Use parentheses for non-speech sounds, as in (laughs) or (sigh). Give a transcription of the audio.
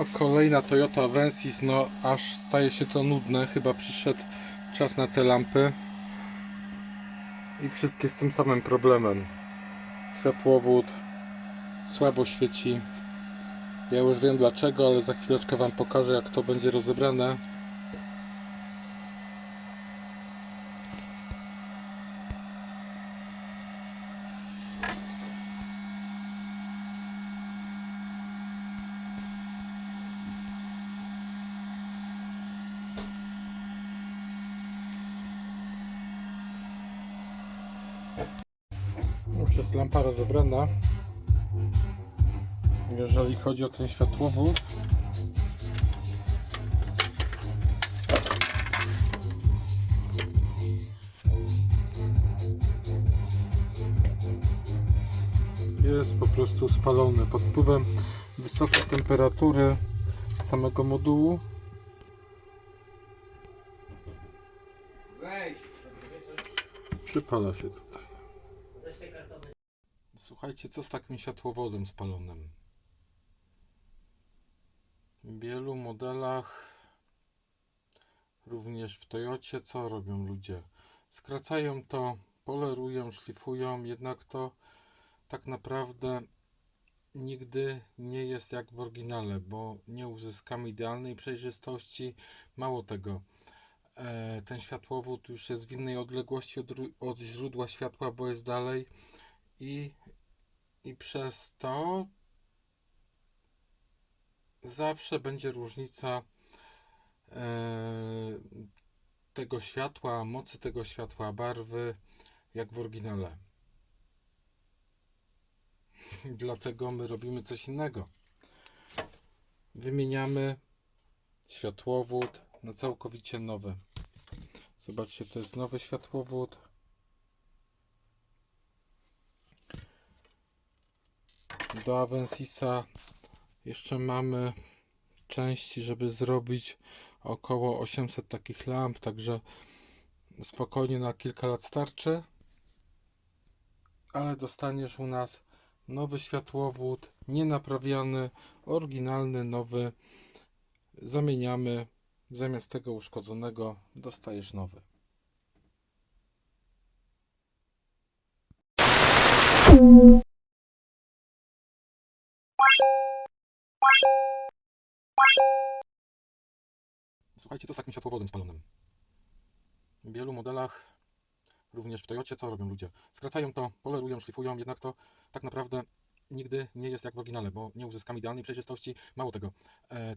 O, kolejna Toyota Avensis, no aż staje się to nudne, chyba przyszedł czas na te lampy. I wszystkie z tym samym problemem. Światłowód słabo świeci. Ja już wiem dlaczego, ale za chwileczkę Wam pokażę jak to będzie rozebrane. Już jest lampa rozebrana. Jeżeli chodzi o ten światłowód. Jest po prostu spalony pod wpływem wysokiej temperatury samego modułu. Przypala się tutaj. Słuchajcie, co z takim światłowodem spalonym? W wielu modelach, również w Toyocie, co robią ludzie? Skracają to, polerują, szlifują, jednak to tak naprawdę nigdy nie jest jak w oryginale, bo nie uzyskamy idealnej przejrzystości. Mało tego, e, ten światłowód już jest w innej odległości od, od źródła światła, bo jest dalej i, i przez to zawsze będzie różnica e, tego światła, mocy tego światła, barwy, jak w oryginale. (laughs) Dlatego my robimy coś innego. Wymieniamy światłowód na całkowicie nowy. Zobaczcie, to jest nowy światłowód. Do Avensisa jeszcze mamy części, żeby zrobić około 800 takich lamp, także spokojnie na kilka lat starczy. Ale dostaniesz u nas nowy światłowód, nienaprawiany, oryginalny, nowy. Zamieniamy, zamiast tego uszkodzonego dostajesz nowy. Słuchajcie, co z takim światłowodem spalonym? W wielu modelach, również w Toyocie, co robią ludzie? Skracają to, polerują, szlifują, jednak to tak naprawdę nigdy nie jest jak w oryginale, bo nie uzyskamy idealnej przejrzystości. Mało tego, e,